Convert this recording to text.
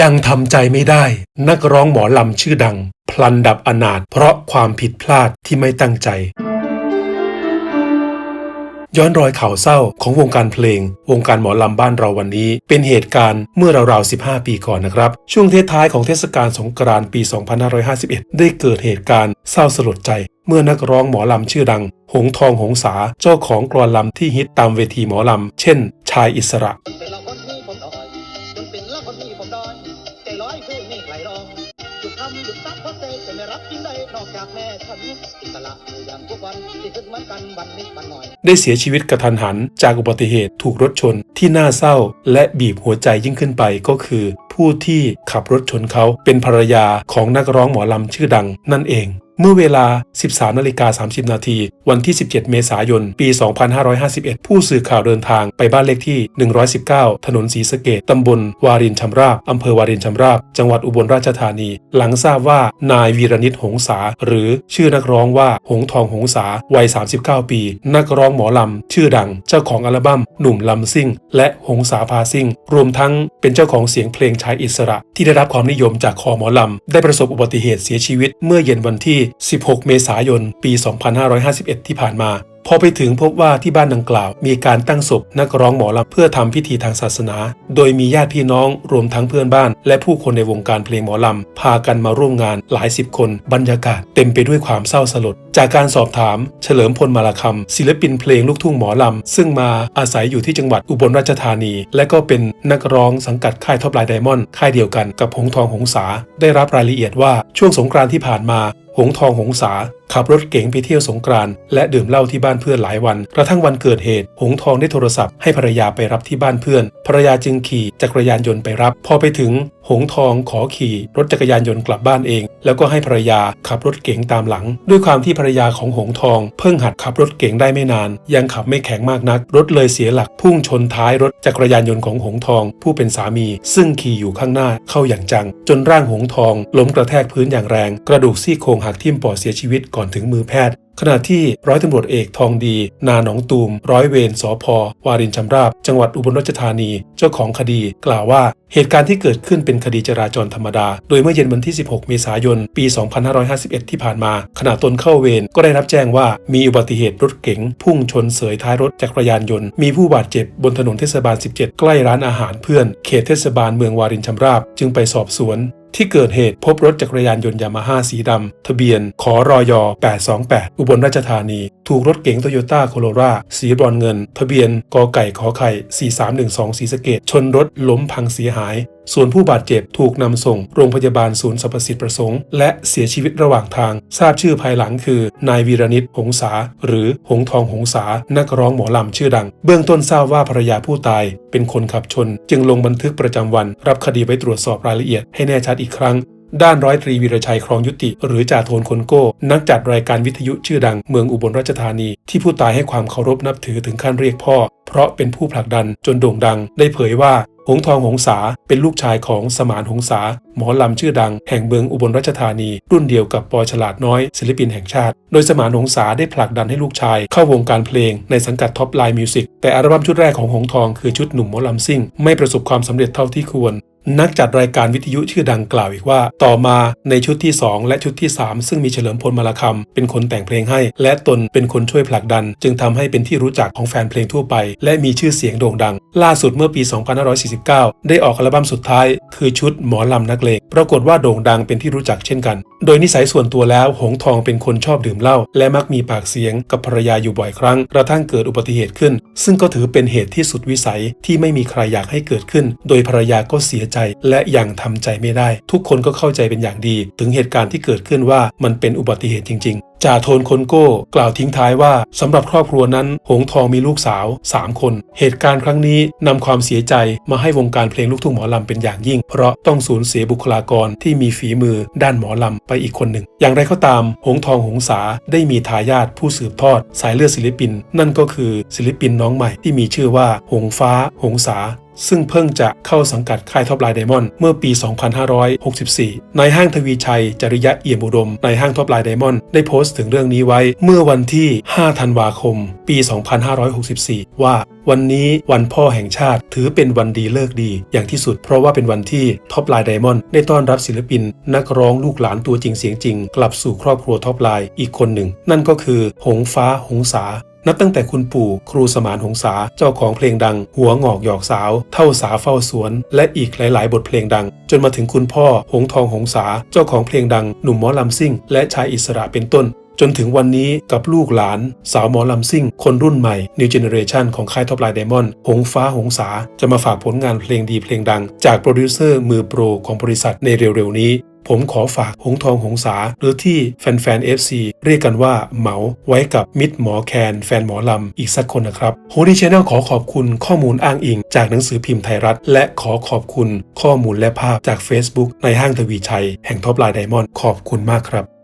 ยังทำใจไม่ได้ นักร้องหมอลำชื่อดัง พลันดับอนาถเพราะความผิดพลาดที่ไม่ตั้งใจ ย้อนรอยข่าวเศร้าของวงการเพลง วงการหมอลำบ้านเราวันนี้ เป็นเหตุการณ์เมื่อราวๆ 15 ปีก่อนนะครับ ช่วงเทท้ายของเทศกาลสงกรานต์ปี 2551 ได้เกิดเหตุการณ์เศร้าสลดใจ เมื่อนักร้องหมอลำชื่อดัง หงทองหงสาเจ้าของกรอนลำที่ฮิตตามเวทีหมอลำ เช่น ชายอิสระำหยุดซักเพราะเซจะไม่รับกินได้นอกจากแม่ฉันอิสระอยู่อย่างทุกวันที่ขึ้นเหมือนกันวันนิดวันหน่อย ได้เสียชีวิตกระทันหันจากอุบัติเหตุถูกรถชนที่น่าเศร้า และบีบหัวใจยิ่งขึ้นไปก็คือ ผู้ที่ขับรถชนเขาเป็นภรรยาของนักร้องหมอลำชื่อดังนั่นเอง เมื่อเวลา 13นาฬิกา30 นาที วันที่ 17 เมษายน ปี 2551 ผู้สื่อข่าวเดินทางไปบ้านเลขที่ 119 ถนนศรีสะเกดตำบลวารินชำราบ อำเภอวารินชำราบ จังหวัดอุบลราชธานี หลังทราบว่านายวีรนิตหงสาหรือชื่อนักร้องว่าหงทองหงสาวัย 39 ปี นักร้องหมอลำ ชื่อดัง เจ้าของอัลบั้ม หนุ่มลำซิ่ง และหงสาพาซิ่ง รวมทั้งเป็นเจ้าของเสียงเพลงชายอิสระ ที่ได้รับความนิยมจากคอหมอลำ ได้ประสบอุบัติเหตุเสียชีวิตเมื่อเย็นวันที่16 เมษายน ปี 2551 ที่ผ่านมา พอไปถึงพบว่าที่บ้านดังกล่าว มีการตั้งศพนักร้องหมอลำเพื่อทำพิธีทางศาสนา โดยมีญาติพี่น้องรวมทั้งเพื่อนบ้าน และผู้คนในวงการเพลงหมอลำพากันมาร่วมงานหลายสิบคน บรรยากาศเต็มไปด้วยความเศร้าสลด จากการสอบถาม เฉลิมพลมาลาคำศิลปินเพลงลูกทุ่งหมอลำ ซึ่งมาอาศัยอยู่ที่จังหวัดอุบลราชธานี และก็เป็นนักร้องสังกัดค่ายท็อปไลน์ไดมอนด์ค่ายเดียวกันกับหงทองหงสาได้รับรายละเอียดว่าช่วงสงกรานต์ที่ผ่านมาหงทองหงสาขับรถเก๋งไปเที่ยวสงกรานต์และดื่มเหล้าที่บ้านเพื่อนหลายวัน กระทั่งวันเกิดเหตุ หงทองได้โทรศัพท์ให้ภรรยาไปรับที่บ้านเพื่อน ภรรยาจึงขี่จักรยานยนต์ไปรับ พอไปถึง หงทองขอขี่รถจักรยานยนต์กลับบ้านเอง แล้วก็ให้ภรรยาขับรถเก๋งตามหลัง ด้วยความที่ภรรยาของหงทอง เพิ่งหัดขับรถเก๋งได้ไม่นาน ยังขับไม่แข็งมากนัก รถเลยเสียหลักพุ่งชนท้ายรถจักรยานยนต์ของหงทอง ผู้เป็นสามี ซึ่งขี่อยู่ข้างหน้าเข้าอย่างจัง จนร่างหงทอง ล้มกระแทกพื้นอย่างแรง กระดูกซี่โครงหักทิ่มปอดเสียชีวิตก่อนถึงมือแพทย์ ขณะที่ร้อยตำรวจเอกทองดี นาหนองตูม ร้อยเวรสพวารินชำราบ จังหวัดอุบลราชธานี เจ้าของคดี กล่าวว่าเหตุการณ์ที่เกิดขึ้นเป็นคดีจราจรธรรมดา โดยเมื่อเย็นวันที่ 16 เมษายน ปี 2551 ที่ผ่านมา ขณะตนเข้าเวรก็ได้รับแจ้งว่ามีอุบัติเหตุรถเก๋ง พุ่งชนเสยท้ายรถจักรยานยนต์ มีผู้บาดเจ็บบนถนนเทศบาล 17 ใกล้ร้านอาหารเพื่อน เขตเทศบาลเมืองวารินชำราบ จึงไปสอบสวน ที่เกิดเหตุพบรถจักรยานยนต์ยามาฮ่าสีดำ ทะเบียนขอรอย828 อุบลราชธานี ถูกรถเก๋งโตโยต้าโคโรราสีบรอนเงิน ทะเบียนกอไก่ขอไข่ 4312 สีสะเกตชนรถล้มพังเสียหาย ส่วนผู้บาดเจ็บถูกนำส่งโรงพยาบาลศูนย์สรรพสิทธิประสงค์ และเสียชีวิตระหว่างทาง ทราบชื่อภายหลังคือนายวีรนิตหงสาหรือหงทองหงสานักร้องหมอลำชื่อดัง เบื้องต้นทราบว่าภรรยาผู้ตาย เป็นคนขับชน จึงลงบันทึกประจำวัน รับคดีไว้ตรวจสอบรายละเอียดให้แน่ชัดอีกครั้งด้านร้อยตรีวีรชัยครองยุติ หรือจ่าโทนคนโก้ นักจัดรายการวิทยุชื่อดังเมืองอุบลราชธานี ที่ผู้ตายให้ความเคารพนับถือถึงขั้นเรียกพ่อ เพราะเป็นผู้ผลักดันจนโด่งดัง ได้เผยว่า หงทองหงษาเป็นลูกชายของสมานหงษาหมอลำชื่อดังแห่งเมืองอุบลราชธานี รุ่นเดียวกับปอฉลาดน้อยศิลปินแห่งชาติ โดยสมานหงษาได้ผลักดันให้ลูกชาย เข้าวงการเพลงในสังกัดท็อปไลน์มิวสิกแต่อัลบั้มชุดแรกของหงทองคือชุดหนุ่มหมอลำซิ่ง ไม่ประสบความสำเร็จเท่าที่ควร นักจัดรายการวิทยุชื่อดังกล่าวอีกว่า ต่อมาในชุดที่ 2 และชุดที่ 3 ซึ่งมีเฉลิมพลมาลคำเป็นคนแต่งเพลงให้ และตนเป็นคนช่วยผลักดัน จึงทำให้เป็นที่รู้จักของแฟนเพลงทั่วไป และมีชื่อเสียงโด่งดัง ล่าสุดเมื่อปี 2549 ได้ออกอัลบั้มสุดท้าย คือชุดหมอลำนักเลงปรากฏว่าโด่งดังเป็นที่รู้จักเช่นกัน โดยนิสัยส่วนตัวแล้วหงทองเป็นคนชอบดื่มเหล้าและมักมีปากเสียงกับภรรยาอยู่บ่อยครั้งกระทั่งเกิดอุบัติเหตุขึ้น ซึ่งก็ถือเป็นเหตุที่สุดวิสัยที่ไม่มีใครอยากให้เกิดขึ้น โดยภรรยาก็เสียใจและยังทำใจไม่ได้ ทุกคนก็เข้าใจเป็นอย่างดี ถึงเหตุการณ์ที่เกิดขึ้นว่ามันเป็นอุบัติเหตุจริง ๆจ่าโทนคนโก้กล่าวทิ้งท้ายว่าสำหรับครอบครัวนั้น หงทองมีลูกสาว 3 คน เหตุการณ์ครั้งนี้นำความเสียใจมาให้วงการเพลงลูกทุ่งหมอลำเป็นอย่างยิ่ง เพราะต้องสูญเสียบุคลากรที่มีฝีมือด้านหมอลำไปอีกคนหนึ่ง อย่างไรก็ตาม หงทองหงสาได้มีทายาทผู้สืบทอด สายเลือดศิลปิน นั่นก็คือศิลปินน้องใหม่ที่มีชื่อว่า หงฟ้า หงสา ซึ่งเพิ่งจะเข้าสังกัดค่ายท็อปไลน์ไดมอนด์เมื่อปี 2564 นายห้างทวีชัย จริยะเอี่ยมอุดมนายห้างท็อปไลน์ไดมอนด์ได้โพสต์ถึงเรื่องนี้ไว้เมื่อวันที่ 5 ธันวาคม ปี 2564 ว่าวันนี้วันพ่อแห่งชาติถือเป็นวันดีเลิกดีอย่างที่สุด เพราะว่าเป็นวันที่ท็อปไลน์ไดมอนด์ได้ต้อนรับศิลปิน นักร้องลูกหลานตัวจริงเสียงจริง กลับสู่ครอบครัวท็อปไลน์อีกคนหนึ่ง นั่นก็คือ หงฟ้าหงษา นับตั้งแต่คุณปู่ครูสมานหงษาเจ้าของเพลงดัง หัวงอกหยอกสาว เท่าสาเฝ้าสวน และอีกหลาย ๆ บทเพลงดัง จนมาถึงคุณพ่อหงทองหงษาเจ้าของเพลงดัง หนุ่มหมอลำซิ่ง และชายอิสระเป็นต้น จนถึงวันนี้กับลูกหลาน สาวหมอลำซิ่ง คนรุ่นใหม่ New Generation ของค่ายท็อปไลน์ไดมอนด์หงฟ้าหงษาจะมาฝากผลงานเพลงดีเพลงดัง จากโปรดิวเซอร์มือโปรของบริษัทในเร็ว ๆ นี้ ผมขอฝากหงทองหงษาหรือที่แฟนๆ FC เรียกกันว่าเหมาไว้กับมิตรหมอแคนแฟนหมอลำอีกสักคนนะครับโฮดี้ชแนลขอขอบคุณข้อมูลอ้างอิง จากหนังสือพิมพ์ไทยรัฐ และขอขอบคุณข้อมูลและภาพจาก Facebook ในห้างทวีชัย แห่งท็อปไลน์ไดมอนด์ขอบคุณมากครับ